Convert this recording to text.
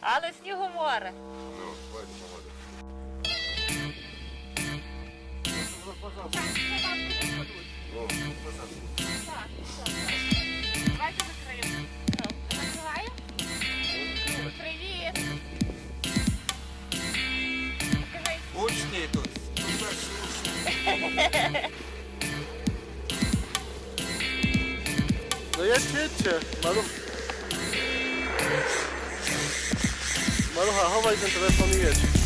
Але снігу море. Ну, давайте помогу. Ну, Так, Давайте закриємо. Закриваю? Привіт. Учні тут. Тут наші учні. No Marucha, chowaj ten telefon i jedź.